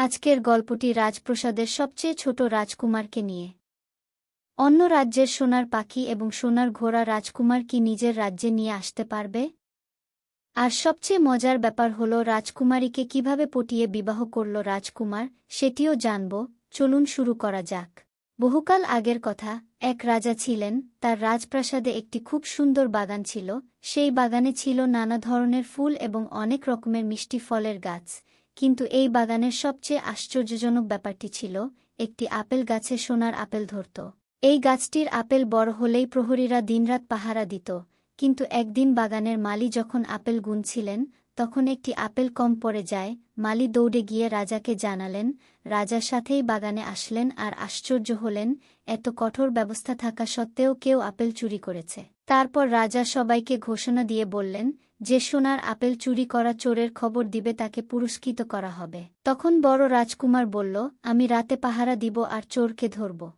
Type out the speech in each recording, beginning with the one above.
আজকের গল্পটি রাজপ্রসাদের সবচেয়ে ছোট রাজকুমারকে নিয়ে। অন্য রাজ্যের সোনার পাখি এবং সোনার ঘোড়া রাজকুমার কি নিজের রাজ্যে নিয়ে আসতে পারবে? আর সবচেয়ে মজার ব্যাপার হল রাজকুমারীকে কীভাবে পটিয়ে বিবাহ করল রাজকুমার, সেটিও জানব। চলুন শুরু করা যাক। বহুকাল আগের কথা, এক রাজা ছিলেন, তার রাজপ্রাসাদে একটি খুব সুন্দর বাগান ছিল। সেই বাগানে ছিল নানা ধরনের ফুল এবং অনেক রকমের মিষ্টি ফলের গাছ। কিন্তু এই বাগানের সবচেয়ে আশ্চর্যজনক ব্যাপারটি ছিল, একটি আপেল গাছে সোনার আপেল ধরত। এই গাছটির আপেল বড় হলেই প্রহরীরা দিনরাত পাহারা দিত, কিন্তু একদিন বাগানের মালি যখন আপেল গুনছিলেন, তখন একটি আপেল কম পড়ে যায়, মালি দৌড়ে গিয়ে রাজাকে জানালেন রাজার সাথেই বাগানে আসলেন আর আশ্চর্য হলেন, এত কঠোর ব্যবস্থা থাকা সত্ত্বেও কেউ আপেল চুরি করেছে। তারপর রাজা সবাইকে ঘোষণা দিয়ে বললেন যে সোনার আপেল চুরি করা চোরের খবর দিবে তাকে পুরস্কৃত করা হবে। তখন বড় রাজকুমার বলল, আমি রাতে পাহারা দিব আর চোরকে ধরব।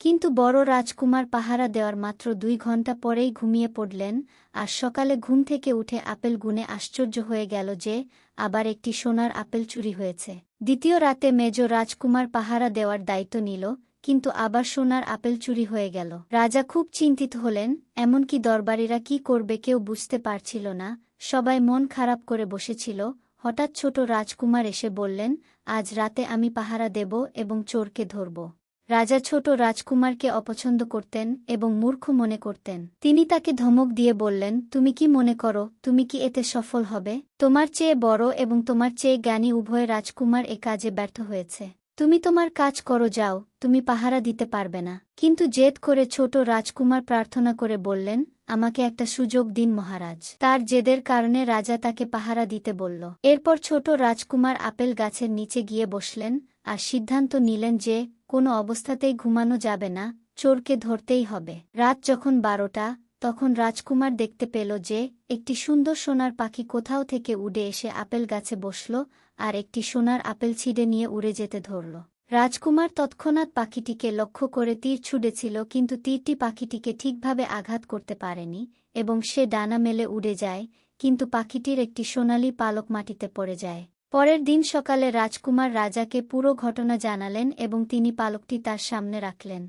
কিন্তু বড় রাজকুমার পাহারা দেওয়ার মাত্র দুই ঘণ্টা পরেই ঘুমিয়ে পড়লেন আর সকালে ঘুম থেকে উঠে আপেল গুনে আশ্চর্য হয়ে গেল যে, আবার একটি সোনার আপেল চুরি হয়েছে। দ্বিতীয় রাতে মেজ রাজকুমার পাহারা দেওয়ার দায়িত্ব নিল কিন্তু আবার সোনার আপেল চুরি হয়ে গেল। রাজা খুব চিন্তিত হলেন, এমনকি দরবারীরা কি করবে কেউ বুঝতে পারছিল না। সবাই মন খারাপ করে বসেছিল। হঠাৎ ছোট রাজকুমার এসে বললেন, আজ রাতে আমি পাহারা দেব এবং চোরকে ধরব। রাজা ছোট রাজকুমারকে অপছন্দ করতেন এবং মূর্খ মনে করতেন। তিনি তাকে ধমক দিয়ে বললেন, তুমি কি মনে করো, তুমি কি এতে সফল হবে? তোমার চেয়ে বড় এবং তোমার চেয়ে জ্ঞানী উভয় রাজকুমার এ কাজে ব্যর্থ হয়েছে। তুমি তোমার কাজ করো, যাও, তুমি পাহারা দিতে পারবে না। কিন্তু জেদ করে ছোট রাজকুমার প্রার্থনা করে বললেন, আমাকে একটা সুযোগ দিন মহারাজ। তার জেদের কারণে রাজা তাকে পাহারা দিতে বলল। এরপর ছোট রাজকুমার আপেল গাছের নিচে গিয়ে বসলেন আর সিদ্ধান্ত নিলেন যে, কোনো অবস্থাতেই ঘুমানো যাবে না, চোরকে ধরতেই হবে। রাত যখন বারোটা, তখন রাজকুমার দেখতে পেল যে, একটি সুন্দর সোনার পাখি কোথাও থেকে উড়ে এসে আপেল গাছে বসল আর একটি সোনার আপেল ছিঁড়ে নিয়ে উড়ে যেতে ধরল। রাজকুমার তৎক্ষণাৎ পাখিটিকে লক্ষ্য করে তীর ছুড়েছিল, কিন্তু তীরটি পাখিটিকে ঠিকভাবে আঘাত করতে পারেনি এবং সে ডানা মেলে উড়ে যায়, কিন্তু পাখিটির একটি সোনালি পালক মাটিতে পড়ে যায়। পরের দিন সকালে রাজকুমার রাজাকে পুরো ঘটনা জানালেন এবং তিনি পালকটি তার সামনে রাখলেন।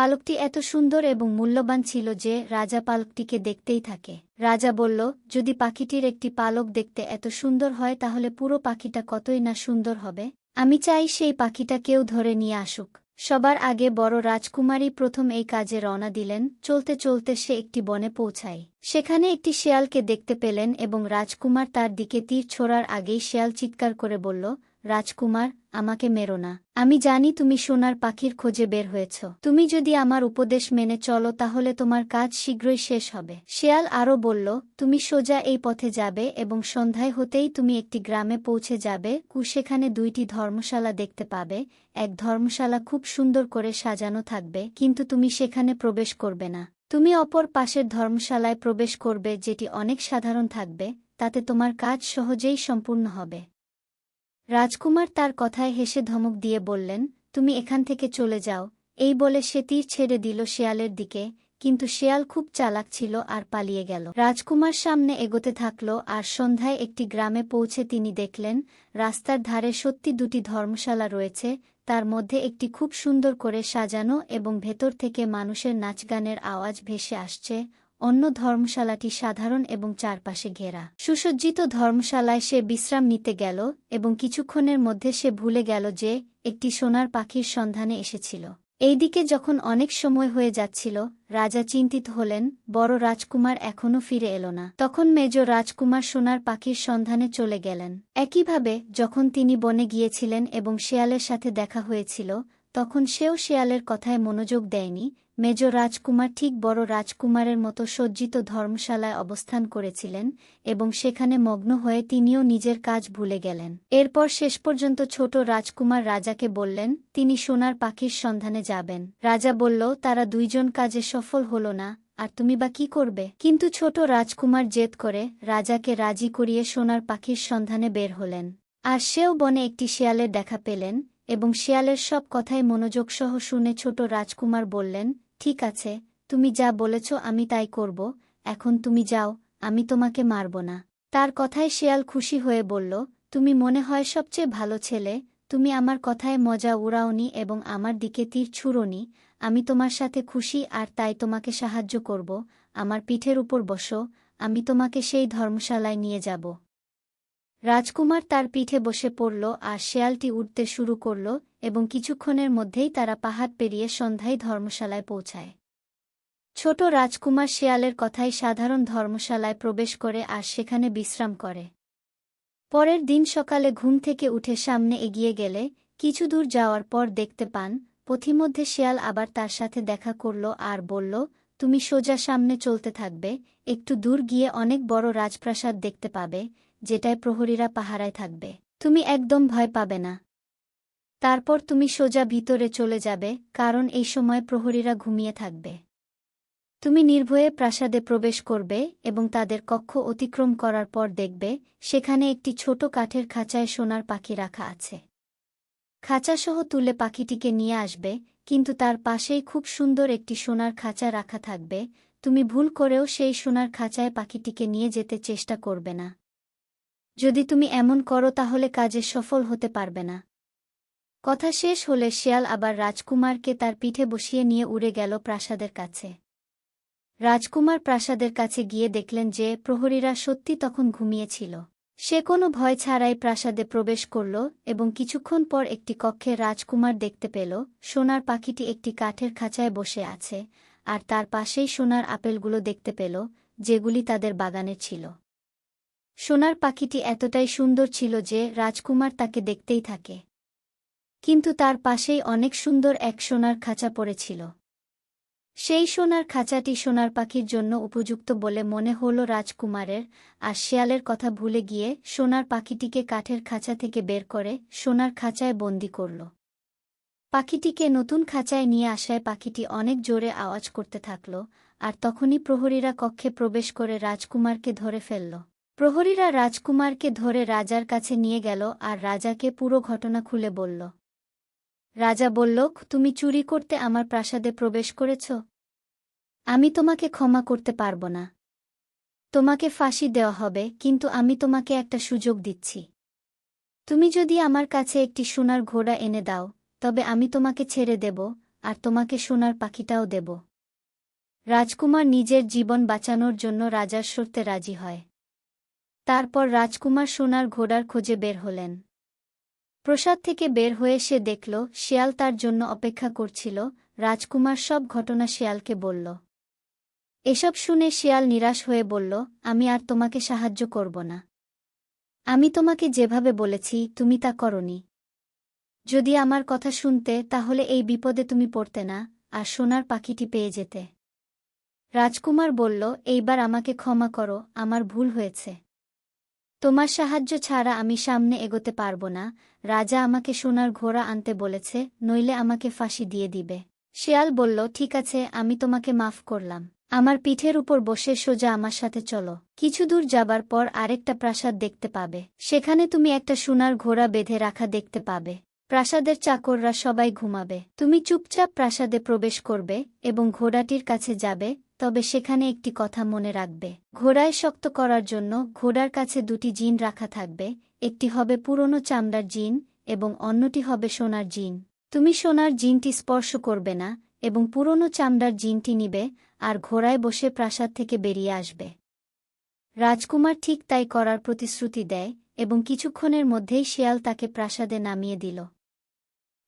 পালকটি এত সুন্দর এবং মূল্যবান ছিল যে রাজা পালকটিকে দেখতেই থাকে। রাজা বলল, যদি পাখিটির একটি পালক দেখতে এত সুন্দর হয়, তাহলে পুরো পাখিটা কতই না সুন্দর হবে? আমি চাই সেই পাখিটা কেউ ধরে নিয়ে আসুক। সবার আগে বড় রাজকুমারী প্রথম এই কাজে রওনা দিলেন। চলতে চলতে সে একটি বনে পৌঁছায়। সেখানে একটি শেয়ালকে দেখতে পেলেন এবং রাজকুমার তার দিকে তীর ছোড়ার আগেই শেয়াল চিৎকার করে বলল রাজকুমার, আমাকে মেরো না। আমি জানি তুমি সোনার পাখির খোঁজে বের হয়েছ। তুমি যদি আমার উপদেশ মেনে চলো, তাহলে তোমার কাজ শীঘ্রই শেষ হবে। শেয়াল আরও বলল, তুমি সোজা এই পথে যাবে এবং সন্ধ্যায় হতেই তুমি একটি গ্রামে পৌঁছে যাবে। কু সেখানে দুইটি ধর্মশালা দেখতে পাবে। এক ধর্মশালা খুব সুন্দর করে সাজানো থাকবে, কিন্তু তুমি সেখানে প্রবেশ করবে না। তুমি অপর পাশের ধর্মশালায় প্রবেশ করবে, যেটি অনেক সাধারণ থাকবে। তাতে তোমার কাজ সহজেই সম্পূর্ণ হবে। রাজকুমার তার কথায় হেসে ধমক দিয়ে বললেন, তুমি এখান থেকে চলে যাও। এই বলে সে তীর ছেড়ে দিল শেয়ালের দিকে, কিন্তু শেয়াল খুব চালাক ছিল আর পালিয়ে গেল। রাজকুমার সামনে এগোতে থাকল আর সন্ধ্যায় একটি গ্রামে পৌঁছে তিনি দেখলেন, রাস্তার ধারে সত্যি দুটি ধর্মশালা রয়েছে, তার মধ্যে একটি খুব সুন্দর করে সাজানো এবং ভেতর থেকে মানুষের নাচগানের আওয়াজ ভেসে আসছে। অন্য ধর্মশালাটি সাধারণ এবং চারপাশে ঘেরা। সুসজ্জিত ধর্মশালায় সে বিশ্রাম নিতে গেল এবং কিছুক্ষণের মধ্যে সে ভুলে গেল যে একটি সোনার পাখির সন্ধানে এসেছিল। এইদিকে যখন অনেক সময় হয়ে যাচ্ছিল, রাজা চিন্তিত হলেন, বড় রাজকুমার এখনও ফিরে এলো না। তখন মেজ রাজকুমার সোনার পাখির সন্ধানে চলে গেলেন। একইভাবে যখন তিনি বনে গিয়েছিলেন এবং শেয়ালের সাথে দেখা হয়েছিল, তখন সেও শেয়ালের কথায় মনোযোগ দেয়নি মেজ রাজকুমার ঠিক বড় রাজকুমারের মতো সজ্জিত ধর্মশালায় অবস্থান করেছিলেন এবং সেখানে মগ্ন হয়ে তিনিও নিজের কাজ ভুলে গেলেন। এরপর শেষ পর্যন্ত ছোট রাজকুমার রাজাকে বললেন, তিনি সোনার পাখির সন্ধানে যাবেন। রাজা বলল, তারা দুইজন কাজে সফল হল না, আর তুমি বা কি করবে? কিন্তু ছোট রাজকুমার জেদ করে রাজাকে রাজি করিয়ে সোনার পাখির সন্ধানে বের হলেন। আর সেও বনে একটি শেয়ালের দেখা পেলেন এবং শেয়ালের সব কথাই মনোযোগ সহ শুনে ছোট রাজকুমার বললেন ঠিক আছে, তুমি যা বলেছ আমি তাই করব, এখন তুমি যাও, আমি তোমাকে মারব না। তার কথায় শেয়াল খুশি হয়ে বলল, তুমি মনে হয় সবচেয়ে ভালো ছেলে, তুমি আমার কথায় মজা উড়াওনি এবং আমার দিকে তীর ছুঁড়োনি, আমি তোমার সাথে খুশি আর তাই তোমাকে সাহায্য করব, আমার পিঠের উপর বসো, আমি তোমাকে সেই ধর্মশালায় নিয়ে যাব। রাজকুমার তার পিঠে বসে পড়ল আর শেয়ালটি উঠতে শুরু করল এবং কিছুক্ষণের মধ্যেই তারা পাহাড় পেরিয়ে সন্ধ্যায় ধর্মশালায় পৌঁছায়। ছোট রাজকুমার শেয়ালের কথাই সাধারণ ধর্মশালায় প্রবেশ করে আর সেখানে বিশ্রাম করে। পরের দিন সকালে ঘুম থেকে উঠে সামনে এগিয়ে গেলে কিছু দূর যাওয়ার পর দেখতে পান, পথিমধ্যে শেয়াল আবার তার সাথে দেখা করল আর বলল, তুমি সোজা সামনে চলতে থাকবে, একটু দূর গিয়ে অনেক বড় রাজপ্রাসাদ দেখতে পাবে, যেটায় প্রহরীরা পাহারায় থাকবে। তুমি একদম ভয় পাবে না। তারপর তুমি সোজা ভিতরে চলে যাবে, কারণ এই সময় প্রহরীরা ঘুমিয়ে থাকবে। তুমি নির্ভয়ে প্রাসাদে প্রবেশ করবে এবং তাদের কক্ষ অতিক্রম করার পর দেখবে, সেখানে একটি ছোট কাঠের খাঁচায় সোনার পাখি রাখা আছে। খাঁচাসহ তুলে পাখিটিকে নিয়ে আসবে, কিন্তু তার পাশেই খুব সুন্দর একটি সোনার খাঁচা রাখা থাকবে, তুমি ভুল করেও সেই সোনার খাঁচায় পাখিটিকে নিয়ে যেতে চেষ্টা করবে না। যদি তুমি এমন করো তাহলে কাজে সফল হতে পারবে না। কথা শেষ হলে শেয়াল আবার রাজকুমারকে তার পিঠে বসিয়ে নিয়ে উড়ে গেল প্রাসাদের কাছে। রাজকুমার প্রাসাদের কাছে গিয়ে দেখলেন যে প্রহরীরা সত্যি তখন ঘুমিয়েছিল। সে কোনো ভয় ছাড়াই প্রাসাদে প্রবেশ করল এবং কিছুক্ষণ পর একটি কক্ষে রাজকুমার দেখতে পেল, সোনার পাখিটি একটি কাঠের খাঁচায় বসে আছে, আর তার পাশেই সোনার আপেলগুলো দেখতে পেল, যেগুলি তাদের বাগানে ছিল। সোনার পাখিটি এতটাই সুন্দর ছিল যে রাজকুমার তাকে দেখতেই থাকে। কিন্তু তার পাশেই অনেক সুন্দর এক সোনার খাঁচা পড়েছিল। সেই সোনার খাঁচাটি সোনার পাখির জন্য উপযুক্ত বলে মনে হল রাজকুমারের, আর শেয়ালের কথা ভুলে গিয়ে সোনার পাখিটিকে কাঠের খাঁচা থেকে বের করে সোনার খাঁচায় বন্দি করল। পাখিটিকে নতুন খাঁচায় নিয়ে আসায় পাখিটি অনেক জোরে আওয়াজ করতে থাকল, আর তখনই প্রহরীরা কক্ষে প্রবেশ করে রাজকুমারকে ধরে ফেলল। প্রহরীরা রাজকুমারকে ধরে রাজার কাছে নিয়ে গেল আর রাজাকে পুরো ঘটনা খুলে বলল। রাজা বলল, তুমি চুরি করতে আমার প্রাসাদে প্রবেশ করেছ? আমি তোমাকে ক্ষমা করতে পারব না। তোমাকে ফাঁসি দেওয়া হবে, কিন্তু আমি তোমাকে একটা সুযোগ দিচ্ছি। তুমি যদি আমার কাছে একটি সোনার ঘোড়া এনে দাও, তবে আমি তোমাকে ছেড়ে দেব, আর তোমাকে সোনার পাখিটাও দেব। রাজকুমার নিজের জীবন বাঁচানোর জন্য রাজার শর্তে রাজি হয়। তারপর রাজকুমার সোনার ঘোড়ার খোঁজে বের হলেন। প্রসাদ থেকে বের হয়ে সে দেখল, শিয়াল তার জন্য অপেক্ষা করছিল, রাজকুমার সব ঘটনা শিয়ালকে বলল। এসব শুনে শিয়াল নিরাশ হয়ে বলল, আমি আর তোমাকে সাহায্য করব না। আমি তোমাকে যেভাবে বলেছি, তুমি তা করনি। যদি আমার কথা শুনতে, তাহলে এই বিপদে তুমি পড়তে না, আর সোনার পাখিটি পেয়ে যেতে রাজকুমার বলল, এইবার আমাকে ক্ষমা করো, আমার ভুল হয়েছে। তোমার সাহায্য ছাড়া আমি সামনে এগোতে পারব না। রাজা আমাকে সোনার ঘোড়া আনতে বলেছে, নইলে আমাকে ফাঁসি দিয়ে দিবে। শেয়াল বলল, ঠিক আছে, আমি তোমাকে মাফ করলাম। আমার পিঠের উপর বসে সোজা আমার সাথে চলো। কিছু দূর যাবার পর আরেকটা প্রাসাদ দেখতে পাবে। সেখানে তুমি একটা সোনার ঘোড়া বেঁধে রাখা দেখতে পাবে। প্রাসাদের চাকররা সবাই ঘুমাবে। তুমি চুপচাপ প্রাসাদে প্রবেশ করবে এবং ঘোড়াটির কাছে যাবে তবে সেখানে একটি কথা মনে রাখবে। ঘোড়ায় শক্ত করার জন্য ঘোড়ার কাছে দুটি জিন রাখা থাকবে, একটি হবে পুরনো চামড়ার জিন এবং অন্যটি হবে সোনার জিন। তুমি সোনার জিনটি স্পর্শ করবে না এবং পুরনো চামড়ার জিনটি নিবে আর ঘোড়ায় বসে প্রাসাদ থেকে বেরিয়ে আসবে। রাজকুমার ঠিক তাই করার প্রতিশ্রুতি দেয় এবং কিছুক্ষণের মধ্যেই শেয়াল তাকে প্রাসাদে নামিয়ে দিল।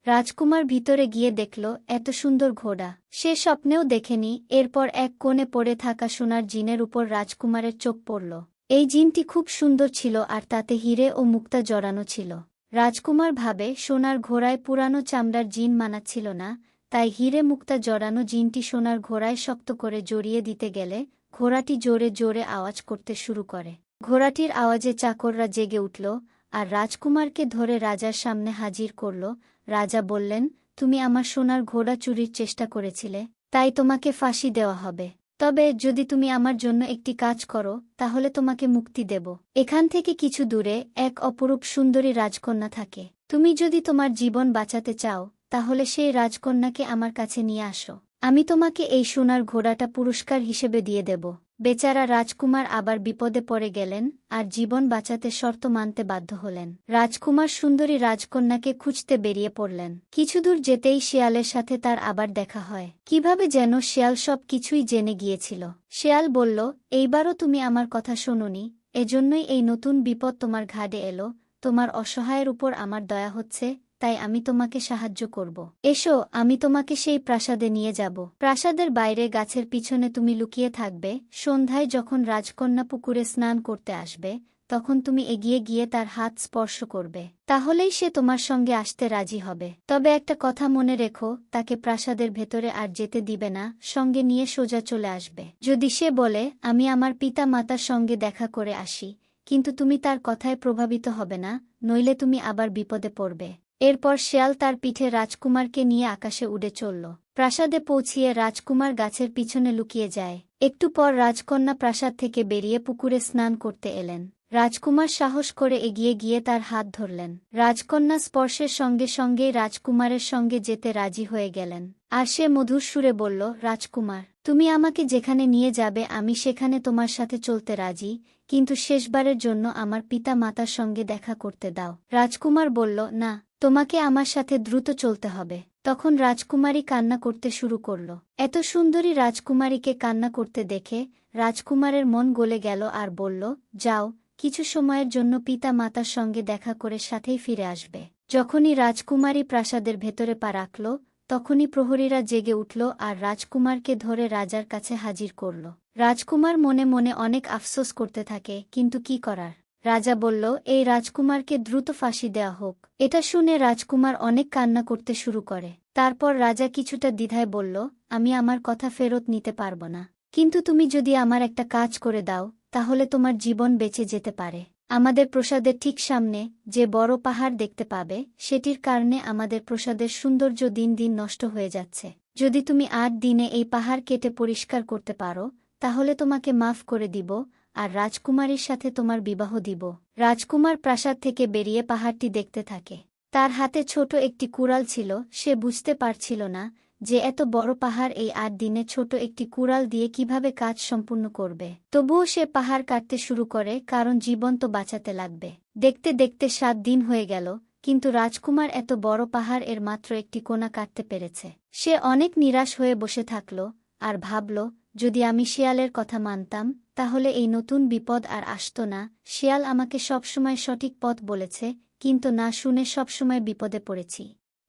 রাজকুমার ভিতরে গিয়ে দেখল, এত সুন্দর ঘোড়া। সে স্বপ্নেও দেখেনি। এরপর এক কোণে পড়ে থাকা সোনার জিনের উপর রাজকুমারের চোখ পড়ল। এই জিনটি খুব সুন্দর ছিল আর তাতে হিরে ও মুক্তা জড়ানো ছিল। রাজকুমার ভাবে, সোনার ঘোড়ায় পুরানো চামড়ার জিন মানাচ্ছিল না, তাই হিরে মুক্তা জড়ানো জিনটি সোনার ঘোড়ায় শক্ত করে জড়িয়ে দিতে গেলে, ঘোড়াটি জোরে জোরে আওয়াজ করতে শুরু করে। ঘোড়াটির আওয়াজে চাকররা জেগে উঠল আর রাজকুমারকে ধরে রাজার সামনে হাজির করল রাজা বললেন, তুমি আমার সোনার ঘোড়া চুরির চেষ্টা করেছিলে, তাই তোমাকে ফাঁসি দেওয়া হবে। তবে যদি তুমি আমার জন্য একটি কাজ করো, তাহলে তোমাকে মুক্তি দেব। এখান থেকে কিছু দূরে এক অপরূপ সুন্দরী রাজকন্যা থাকে। তুমি যদি তোমার জীবন বাঁচাতে চাও, তাহলে সেই রাজকন্যাকে আমার কাছে নিয়ে আসো। আমি তোমাকে এই সোনার ঘোড়াটা পুরস্কার হিসেবে দিয়ে দেব। বেচারা রাজকুমার আবার বিপদে পড়ে গেলেন আর জীবন বাঁচাতে শর্ত মানতে বাধ্য হলেন। রাজকুমার সুন্দরী রাজকন্যাকে খুঁজতে বেরিয়ে পড়লেন। কিছুদূর যেতেই শিয়ালের সাথে তার আবার দেখা হয়। কীভাবে যেন শিয়াল সব কিছুই জেনে গিয়েছিল। শিয়াল বলল, এইবারও তুমি আমার কথা শোনোনি, এজন্যই এই নতুন বিপদ তোমার ঘাড়ে এলো, তোমার অসহায়ের উপর আমার দয়া হচ্ছে তাই আমি তোমাকে সাহায্য করব। এসো, আমি তোমাকে সেই প্রাসাদে নিয়ে যাব। প্রাসাদের বাইরে গাছের পিছনে তুমি লুকিয়ে থাকবে। সন্ধ্যায় যখন রাজকন্যা পুকুরে স্নান করতে আসবে, তখন তুমি এগিয়ে গিয়ে তার হাত স্পর্শ করবে। তাহলেই সে তোমার সঙ্গে আসতে রাজি হবে। তবে একটা কথা মনে রেখো, তাকে প্রাসাদের ভেতরে আর যেতে দিবে না, সঙ্গে নিয়ে সোজা চলে আসবে। যদি সে বলে, আমি আমার পিতা মাতার সঙ্গে দেখা করে আসি, কিন্তু তুমি তার কথায় প্রভাবিত হবে না, নইলে তুমি আবার বিপদে পড়বে। এরপর শেয়াল তার পিঠে রাজকুমারকে নিয়ে আকাশে উড়ে চলল। প্রাসাদে পৌঁছিয়ে রাজকুমার গাছের পিছনে লুকিয়ে যায়। একটু পর রাজকন্যা প্রাসাদ থেকে বেরিয়ে পুকুরে স্নান করতে এলেন। রাজকুমার সাহস করে এগিয়ে গিয়ে তার হাত ধরলেন। রাজকন্যা স্পর্শের সঙ্গে সঙ্গেই রাজকুমারের সঙ্গে যেতে রাজি হয়ে গেলেন। আর সে মধুর সুরে বলল, রাজকুমার, তুমি আমাকে যেখানে নিয়ে যাবে আমি সেখানে তোমার সাথে চলতে রাজি, কিন্তু শেষবারের জন্য আমার পিতা মাতার সঙ্গে দেখা করতে দাও। রাজকুমার বলল, না তোমাকে আমার সাথে দ্রুত চলতে হবে। তখন রাজকুমারী কান্না করতে শুরু করল। এত সুন্দরী রাজকুমারীকে কান্না করতে দেখে রাজকুমারের মন গলে গেল আর বলল, যাও, কিছু সময়ের জন্য পিতা মাতার সঙ্গে দেখা করে সাথেই ফিরে আসবে। যখনই রাজকুমারী প্রাসাদের ভেতরে পা রাখল, তখনই প্রহরীরা জেগে উঠল আর রাজকুমারকে ধরে রাজার কাছে হাজির করল। রাজকুমার মনে মনে অনেক আফসোস করতে থাকে, কিন্তু কি করার? রাজা বলল, এই রাজকুমারকে দ্রুত ফাঁসি দেয়া হোক। এটা শুনে রাজকুমার অনেক কান্না করতে শুরু করে। তারপর রাজা কিছুটা দ্বিধায় বলল, আমি আমার কথা ফেরত নিতে পারব না। কিন্তু তুমি যদি আমার একটা কাজ করে দাও, তাহলে তোমার জীবন বেঁচে যেতে পারে। আমাদের প্রসাদের ঠিক সামনে যে বড় পাহাড় দেখতে পাবে, সেটির কারণে আমাদের প্রসাদের সৌন্দর্য দিন দিন নষ্ট হয়ে যাচ্ছে। যদি তুমি আট দিনে এই পাহাড় কেটে পরিষ্কার করতে পারো, তাহলে তোমাকে মাফ করে দিব আর রাজকুমারীর সাথে তোমার বিবাহ দিব। রাজকুমার প্রাসাদ থেকে বেরিয়ে পাহাড়টি দেখতে থাকে। তার হাতে ছোট একটি কুড়াল ছিল, সে বুঝতে পারছিল না যে এত বড় পাহাড় এই আট দিনে ছোট একটি কুড়াল দিয়ে কীভাবে কাজ সম্পূর্ণ করবে। তবুও সে পাহাড় কাটতে শুরু করে, কারণ জীবন তো বাঁচাতে লাগবে। দেখতে দেখতে সাত দিন হয়ে গেল, কিন্তু রাজকুমার এত বড় পাহাড় এর মাত্র একটি কোনা কাটতে পেরেছে। সে অনেক নিরাশ হয়ে বসে থাকল, আর ভাবল, যদি আমি শিয়ালের কথা মানতাম তাহলে এই নতুন বিপদ আর আসত না। শিয়াল আমাকে সবসময় সঠিক পথ বলেছে, কিন্তু না শুনে সবসময় বিপদে পড়েছি।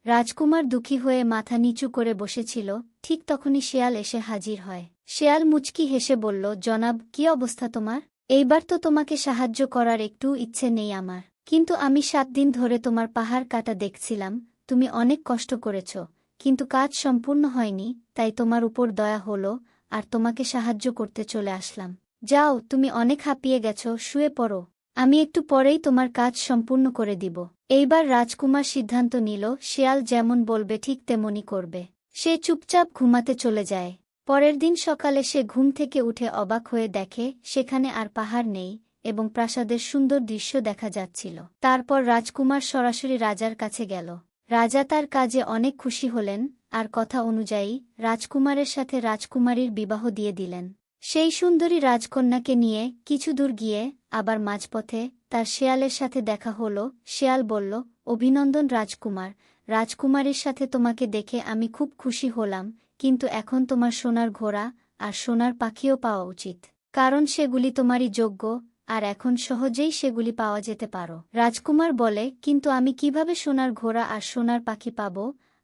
রাজকুমার দুঃখী হয়ে মাথা নিচু করে বসেছিল, ঠিক তখনই শিয়াল এসে হাজির হয়। শিয়াল মুচকি হেসে বলল, জনাব, কি অবস্থা তোমার? এইবার তো তোমাকে সাহায্য করার একটু ইচ্ছে নেই আমার। কিন্তু আমি সাত দিন ধরে তোমার পাহাড় কাটা দেখছিলাম, তুমি অনেক কষ্ট করেছ, কিন্তু কাজ সম্পূর্ণ হয়নি, তাই তোমার উপর দয়া হলো, আর তোমাকে সাহায্য করতে চলে আসলাম। যাও, তুমি অনেক হাঁপিয়ে গেছ, শুয়ে পড়ো। আমি একটু পরেই তোমার কাজ সম্পূর্ণ করে দিব। এইবার রাজকুমার সিদ্ধান্ত নিল, শেয়াল যেমন বলবে ঠিক তেমনই করবে। সে চুপচাপ ঘুমাতে চলে যায়। পরের দিন সকালে সে ঘুম থেকে উঠে অবাক হয়ে দেখে, সেখানে আর পাহাড় নেই এবং প্রাসাদের সুন্দর দৃশ্য দেখা যাচ্ছিল। তারপর রাজকুমার সরাসরি রাজার কাছে গেল। রাজা তার কাজে অনেক খুশি হলেন, আর কথা অনুযায়ী, রাজকুমারের সাথে রাজকুমারীর বিবাহ দিয়ে দিলেন। সেই সুন্দরী রাজকন্যাকে নিয়ে কিছু দূর গিয়ে, আবার মাঝপথে তার শেয়ালের সাথে দেখা হল, শেয়াল বলল, অভিনন্দন রাজকুমার। রাজকুমারীর সাথে তোমাকে দেখে আমি খুব খুশি হলাম, কিন্তু এখন তোমার সোনার ঘোড়া আর সোনার পাখিও পাওয়া উচিত। কারণ সেগুলি তোমারই যোগ্য, আর এখন সহজেই সেগুলি পাওয়া যেতে পারো। রাজকুমার বলে, কিন্তু আমি কীভাবে সোনার ঘোড়া আর সোনার পাখি পাব?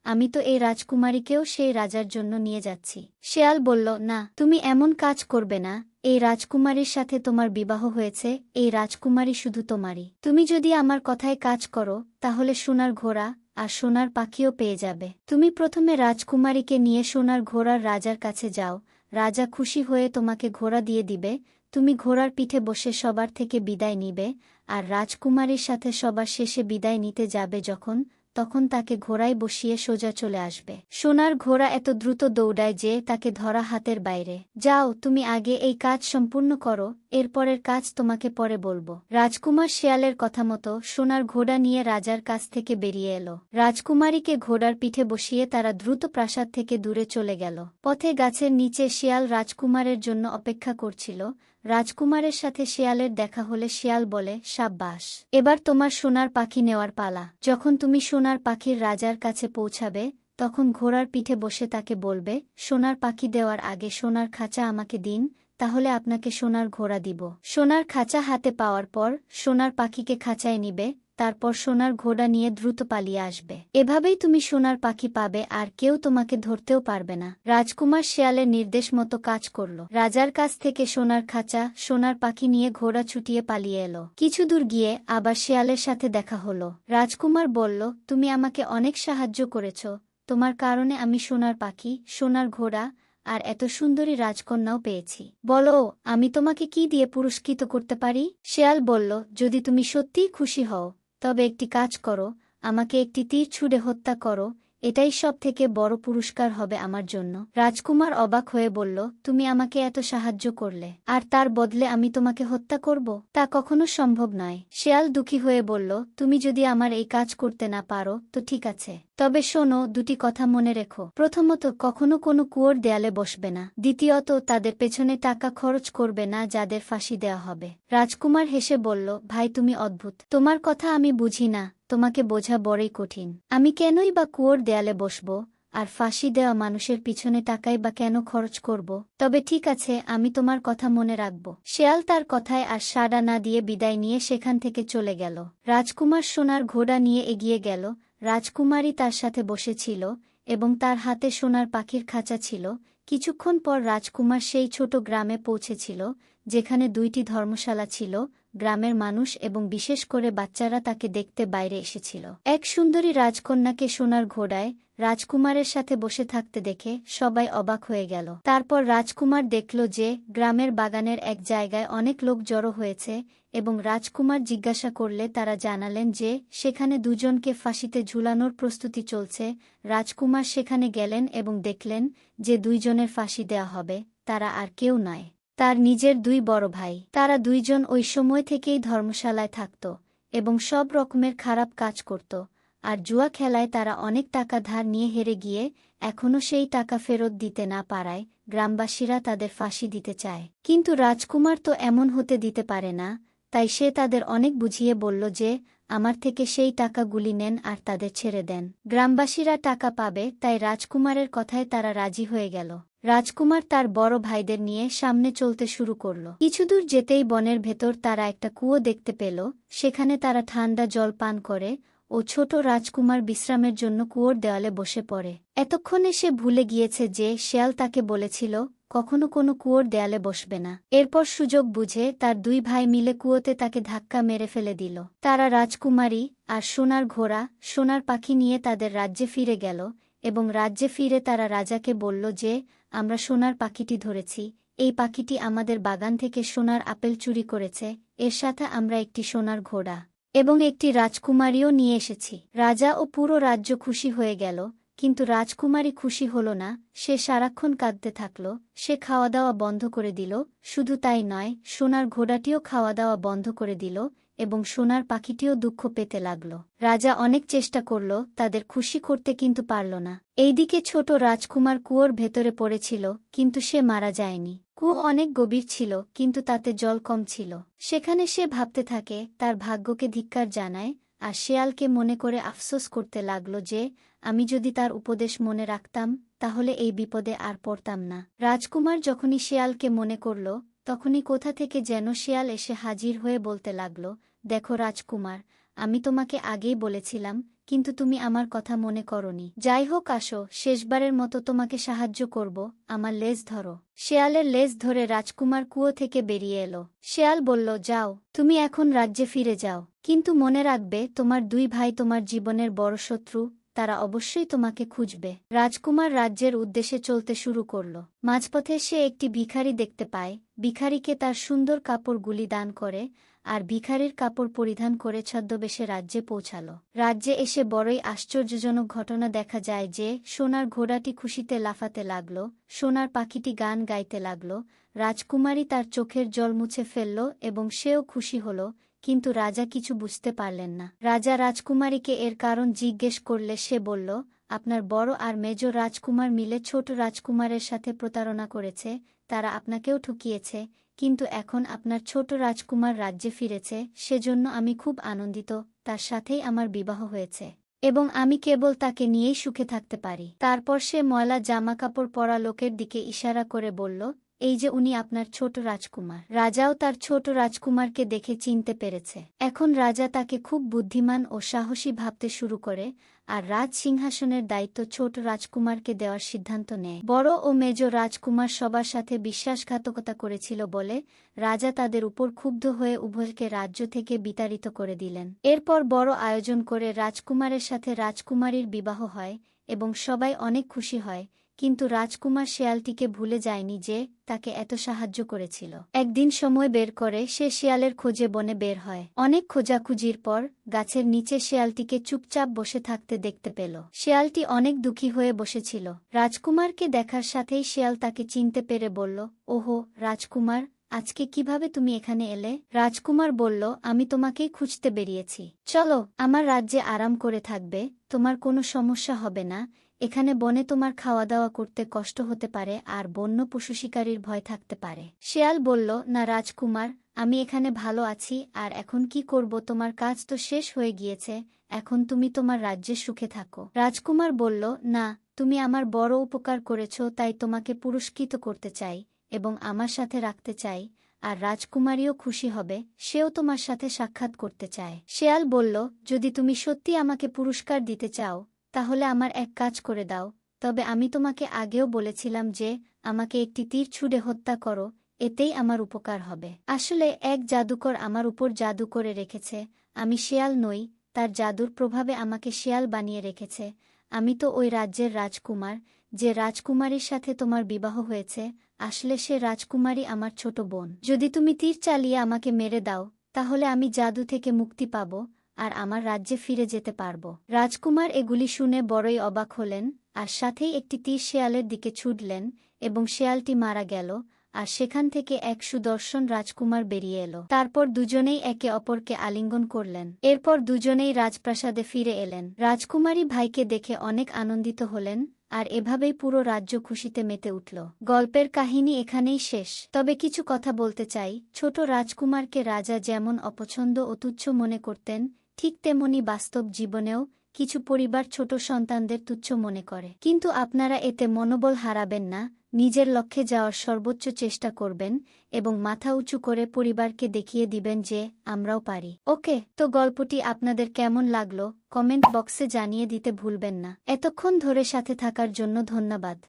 আমি তো এই রাজকুমারীকেও সেই রাজার জন্য নিয়ে যাচ্ছি। শেয়াল বলল, না, তুমি এমন কাজ করবে না। এই রাজকুমারীর সাথে তোমার বিবাহ হয়েছে, এই রাজকুমারী শুধু তোমারই। তুমি যদি আমার কথায় কাজ করো, তাহলে সোনার ঘোড়া আর সোনার পাখিও পেয়ে যাবে। তুমি প্রথমে রাজকুমারীকে নিয়ে সোনার ঘোড়ার রাজার কাছে যাও। রাজা খুশি হয়ে তোমাকে ঘোড়া দিয়ে দিবে। তুমি ঘোড়ার পিঠে বসে সবার থেকে বিদায় নিবে, আর রাজকুমারীর সাথে সবার শেষে বিদায় নিতে যাবে যখন তখন তাকে ঘোড়ায় বসিয়ে সোজা চলে আসবে। সোনার ঘোড়া এত দ্রুত দৌড়ায় যে তাকে ধরা হাতের বাইরে। যাও, তুমি আগে এই কাজ সম্পূর্ণ করো, এরপরের কাজ তোমাকে পরে বলব। রাজকুমার শেয়ালের কথা মতো সোনার ঘোড়া নিয়ে রাজার কাছ থেকে বেরিয়ে এলো। রাজকুমারীকে ঘোড়ার পিঠে বসিয়ে তারা দ্রুত প্রাসাদ থেকে দূরে চলে গেল। পথে গাছের নিচে শিয়াল রাজকুমারের জন্য অপেক্ষা করছিল রাজকুমারের সাথে শিয়ালের দেখা হলে শিয়াল বলে, সাব্বাস, এবার তোমার সোনার পাখি নেওয়ার পালা। যখন তুমি সোনার পাখির রাজার কাছে পৌঁছাবে, তখন ঘোড়ার পিঠে বসে তাকে বলবে, সোনার পাখি দেওয়ার আগে সোনার খাঁচা আমাকে দিন, তাহলে আপনাকে সোনার ঘোড়া দিব। সোনার খাঁচা হাতে পাওয়ার পর সোনার পাখিকে খাঁচায় নিবে তারপর সোনার ঘোড়া নিয়ে দ্রুত পালিয়ে আসবে। এভাবেই তুমি সোনার পাখি পাবে আর কেউ তোমাকে ধরতেও পারবে না। রাজকুমার শেয়ালের নির্দেশ মতো কাজ করল। রাজার কাছ থেকে সোনার খাঁচা, সোনার পাখি নিয়ে ঘোড়া ছুটিয়ে পালিয়ে এলো। কিছু দূর গিয়ে আবার শেয়ালের সাথে দেখা হলো। রাজকুমার বলল, তুমি আমাকে অনেক সাহায্য করেছ। তোমার কারণে আমি সোনার পাখি, সোনার ঘোড়া আর এত সুন্দরী রাজকন্যাও পেয়েছি। বলো, আমি তোমাকে কি দিয়ে পুরস্কৃত করতে পারি? শেয়াল বলল, যদি তুমি সত্যিই খুশি হও তবে একটি কাজ করো আমাকে একটি তীর ছুড়ে হত্যা করো এটাই সব থেকে বড় পুরস্কার হবে আমার জন্য। রাজকুমার অবাক হয়ে বলল, তুমি আমাকে এত সাহায্য করলে, আর তার বদলে আমি তোমাকে হত্যা করব? তা কখনো সম্ভব নয়। শেয়াল দুঃখী হয়ে বলল, তুমি যদি আমার এই কাজ করতে না পারো, তো ঠিক আছে। তবে শোনো, দুটি কথা মনে রেখো। প্রথমত, কখনো কোনো কুয়োর দেয়ালে বসবে না। দ্বিতীয়ত, তাদের পেছনে টাকা খরচ করবে না যাদের ফাঁসি দেওয়া হবে। রাজকুমার হেসে বলল, ভাই, তুমি অদ্ভুত। তোমার কথা আমি বুঝি না। তোমাকে বোঝা বড়ই কঠিন। আমি কেনই বা কুয়োর দেয়ালে বসব, আর ফাঁসি দেওয়া মানুষের পিছনে টাকাই বা কেন খরচ করব? তবে ঠিক আছে, আমি তোমার কথা মনে রাখব। শেয়াল তার কথায় আর সাড়া না দিয়ে বিদায় নিয়ে সেখান থেকে চলে গেল। রাজকুমার সোনার ঘোড়া নিয়ে এগিয়ে গেল। রাজকুমারী তার সাথে বসেছিল এবং তার হাতে সোনার পাখির খাঁচা ছিল। কিছুক্ষণ পর রাজকুমার সেই ছোট গ্রামে পৌঁছেছিল, যেখানে দুইটি ধর্মশালা ছিল গ্রামের মানুষ এবং বিশেষ করে বাচ্চারা তাকে দেখতে বাইরে এসেছিল। এক সুন্দরী রাজকন্যাকে সোনার ঘোড়ায় রাজকুমারের সাথে বসে থাকতে দেখে সবাই অবাক হয়ে গেল। তারপর রাজকুমার দেখল যে গ্রামের বাগানের এক জায়গায় অনেক লোক জড়ো হয়েছে এবং রাজকুমার জিজ্ঞাসা করলে তারা জানালেন যে সেখানে দুজনকে ফাঁসিতে ঝুলানোর প্রস্তুতি চলছে। রাজকুমার সেখানে গেলেন এবং দেখলেন যে দুইজনের ফাঁসি দেয়া হবে, তারা আর কেউ নয়। তার নিজের দুই বড় ভাই। তারা দুইজন ওই সময় থেকেই ধর্মশালায় থাকত এবং সব রকমের খারাপ কাজ করত। আর জুয়া খেলায় তারা অনেক টাকা ধার নিয়ে হেরে গিয়ে এখনও সেই টাকা ফেরত দিতে না পারায় গ্রামবাসীরা তাদের ফাঁসি দিতে চায়। কিন্তু রাজকুমার তো এমন হতে দিতে পারে না, তাই সে তাদের অনেক বুঝিয়ে বলল যে, আমার থেকে সেই টাকাগুলি নেন আর তাদের ছেড়ে দেন। গ্রামবাসীরা টাকা পাবে, তাই রাজকুমারের কথায় তারা রাজি হয়ে গেল। রাজকুমার তার বড় ভাইদের নিয়ে সামনে চলতে শুরু করল। কিছুদূর যেতেই বনের ভেতর তারা একটা কুয়ো দেখতে পেল। সেখানে তারা ঠান্ডা জল পান করে ও ছোট রাজকুমার বিশ্রামের জন্য কুয়োর দেওয়ালে বসে পড়ে। এতক্ষণে সে ভুলে গিয়েছে যে শেয়াল তাকে বলেছিল, কখনো কোনো কুয়োর দেয়ালে বসবে না। এরপর সুযোগ বুঝে তার দুই ভাই মিলে কুয়োতে তাকে ধাক্কা মেরে ফেলে দিল। তারা রাজকুমারী আর সোনার ঘোড়া, সোনার পাখি নিয়ে তাদের রাজ্যে ফিরে গেল এবং রাজ্যে ফিরে তারা রাজাকে বলল যে আমরা সোনার পাখিটি ধরেছি, এই পাখিটি আমাদের বাগান থেকে সোনার আপেল চুরি করেছে, এর সাথে আমরা একটি সোনার ঘোড়া এবং একটি রাজকুমারীও নিয়ে এসেছি। রাজা ও পুরো রাজ্য খুশি হয়ে গেল, কিন্তু রাজকুমারী খুশি হল না, সে সারাক্ষণ কাঁদতে থাকল, সে খাওয়া দাওয়া বন্ধ করে দিল, শুধু তাই নয়, সোনার ঘোড়াটিও খাওয়া দাওয়া বন্ধ করে দিল এবং সোনার পাখিটিও দুঃখ পেতে লাগল। রাজা অনেক চেষ্টা করল, তাদের খুশি করতে কিন্তু পারল না। এইদিকে ছোট রাজকুমার কুয়োর ভেতরে পড়েছিল, কিন্তু সে মারা যায়নি। কুয়ো অনেক গভীর ছিল, কিন্তু তাতে জল কম ছিল। সেখানে সে ভাবতে থাকে, তার ভাগ্যকে ধিক্কার জানায়, আর শেয়ালকে মনে করে আফসোস করতে লাগল যে, আমি যদি তার উপদেশ মনে রাখতাম, তাহলে এই বিপদে আর পড়তাম না। রাজকুমার যখনই শেয়ালকে মনে করল, তখনই কোথা থেকে যেন শেয়াল এসে হাজির হয়ে বলতে লাগল দেখো রাজকুমার, আমি তোমাকে আগেই বলেছিলাম, কিন্তু তুমি আমার কথা মনে করনি। যাই হোক আসো, শেষবারের মতো তোমাকে সাহায্য করব, আমার লেজ ধরো। শেয়ালের লেজ ধরে রাজকুমার কুয়ো থেকে বেরিয়ে এলো। শেয়াল বলল, যাও, তুমি এখন রাজ্যে ফিরে যাও। কিন্তু মনে রাখবে, তোমার দুই ভাই তোমার জীবনের বড় শত্রু, তারা অবশ্যই তোমাকে খুঁজবে রাজকুমার রাজ্যের উদ্দেশ্যে চলতে শুরু করল। মাঝপথে সে একটি ভিখারি দেখতে পায়। ভিখারিকে তার সুন্দর কাপড়গুলি দান করে আর ভিখারির কাপড় পরিধান করে ছদ্মবেশে রাজ্যে পৌঁছাল। রাজ্যে এসে বড়ই আশ্চর্যজনক ঘটনা দেখা যায় যে, সোনার ঘোড়াটি খুশিতে লাফাতে লাগল, সোনার পাখিটি গান গাইতে লাগল, রাজকুমারী তার চোখের জল মুছে ফেলল এবং সেও খুশি হল, কিন্তু রাজা কিছু বুঝতে পারলেন না। রাজা রাজকুমারীকে এর কারণ জিজ্ঞেস করলে সে বলল, আপনার বড় আর মেজ রাজকুমার মিলে ছোট রাজকুমারের সাথে প্রতারণা করেছে, তারা আপনাকেও ঠকিয়েছে কিন্তু এখন আপনার ছোট রাজকুমার রাজ্যে ফিরেছে, সেজন্য আমি খুব আনন্দিত, তার সাথেই আমার বিবাহ হয়েছে। এবং আমি কেবল তাকে নিয়েই সুখে থাকতে পারি। তারপর সে ময়লা জামা কাপড় পরা লোকের দিকে ইশারা করে বলল, এই যে উনি আপনার ছোট রাজকুমার। রাজাও তার ছোট রাজকুমারকে দেখে চিনতে পেরেছে। এখন রাজা তাকে খুব বুদ্ধিমান ও সাহসী ভাবতে শুরু করে আর রাজ সিংহাসনের দায়িত্ব ছোট রাজকুমারকে দেওয়ার সিদ্ধান্ত নেয়। বড় ও মেজ রাজকুমার সবার সাথে বিশ্বাসঘাতকতা করেছিল বলে রাজা তাদের উপর ক্ষুব্ধ হয়ে উভয়কে রাজ্য থেকে বিতাড়িত করে দিলেন। এরপর বড় আয়োজন করে রাজকুমারের সাথে রাজকুমারীর বিবাহ হয় এবং সবাই অনেক খুশি হয় কিন্তু রাজকুমার শেয়ালটিকে ভুলে যায়নি যে তাকে এত সাহায্য করেছিল। একদিন সময় বের করে সে শেয়ালের খোঁজে বনে বের হয়। অনেক খোঁজাখুঁজির পর গাছের নিচে শেয়ালটিকে চুপচাপ বসে থাকতে দেখতে পেল। শেয়ালটি অনেক দুঃখী হয়ে বসেছিল। রাজকুমারকে দেখার সাথেই শেয়াল তাকে চিনতে পেরে বলল, ওহো, রাজকুমার, আজকে কীভাবে তুমি এখানে এলে? রাজকুমার বলল, আমি তোমাকেই খুঁজতে বেরিয়েছি। চলো, আমার রাজ্যে আরাম করে থাকবে, তোমার কোনো সমস্যা হবে না এখানে বনে তোমার খাওয়া দাওয়া করতে কষ্ট হতে পারে আর বন্য পশু শিকারীর ভয় থাকতে পারে। শেয়াল বলল, না রাজকুমার, আমি এখানে ভালো আছি, আর এখন কি করব? তোমার কাজ তো শেষ হয়ে গিয়েছে, এখন তুমি তোমার রাজ্যে সুখে থাকো। রাজকুমার বলল, না, তুমি আমার বড় উপকার করেছ, তাই তোমাকে পুরস্কৃত করতে চাই এবং আমার সাথে রাখতে চাই, আর রাজকুমারীও খুশি হবে, সেও তোমার সাথে সাক্ষাৎ করতে চায়। শেয়াল বলল, যদি তুমি সত্যি আমাকে পুরস্কার দিতে চাও তাহলে আমার এক কাজ করে দাও। তবে আমি তোমাকে আগেও বলেছিলাম যে, আমাকে একটি তীর ছুড়ে হত্যা করো, এতেই আমার উপকার হবে। আসলে এক জাদুকর আমার উপর জাদু করে রেখেছে, আমি শেয়াল নই, তার জাদুর প্রভাবে আমাকে শেয়াল বানিয়ে রেখেছে। আমি তো ওই রাজ্যের রাজকুমার, যে রাজকুমারীর সাথে তোমার বিবাহ হয়েছে, আসলে সে রাজকুমারী আমার ছোট বোন। যদি তুমি তীর চালিয়ে আমাকে মেরে দাও, তাহলে আমি জাদু থেকে মুক্তি পাব আর আমার রাজ্যে ফিরে যেতে পারব। রাজকুমার এগুলি শুনে বড়ই অবাক হলেন, আর সাথেই একটি তীর শেয়ালের দিকে ছুটলেন এবং শেয়ালটি মারা গেল, আর সেখান থেকে এক সুদর্শন রাজকুমার বেরিয়ে এলো। তারপর দুজনেই একে অপরকে আলিঙ্গন করলেন। এরপর দুজনেই রাজপ্রাসাদে ফিরে এলেন। রাজকুমারী ভাইকে দেখে অনেক আনন্দিত হলেন, আর এভাবেই পুরো রাজ্য খুশিতে মেতে উঠল। গল্পের কাহিনী এখানেই শেষ। তবে কিছু কথা বলতে চাই। ছোট রাজকুমারকে রাজা যেমন অপছন্দ ও তুচ্ছ মনে করতেন ঠিক তেমনি বাস্তব জীবনেও কিছু পরিবার ছোট সন্তানদের তুচ্ছ মনে করে। কিন্তু আপনারা এতে মনোবল হারাবেন না, নিজের লক্ষ্যে যাওয়ার সর্বোচ্চ চেষ্টা করবেন এবং মাথা উঁচু করে পরিবারকে দেখিয়ে দিবেন যে আমরাও পারি। ওকে, তো গল্পটি আপনাদের কেমন লাগল? কমেন্ট বক্সে জানিয়ে দিতে ভুলবেন না। এতক্ষণ ধরে সাথে থাকার জন্য ধন্যবাদ।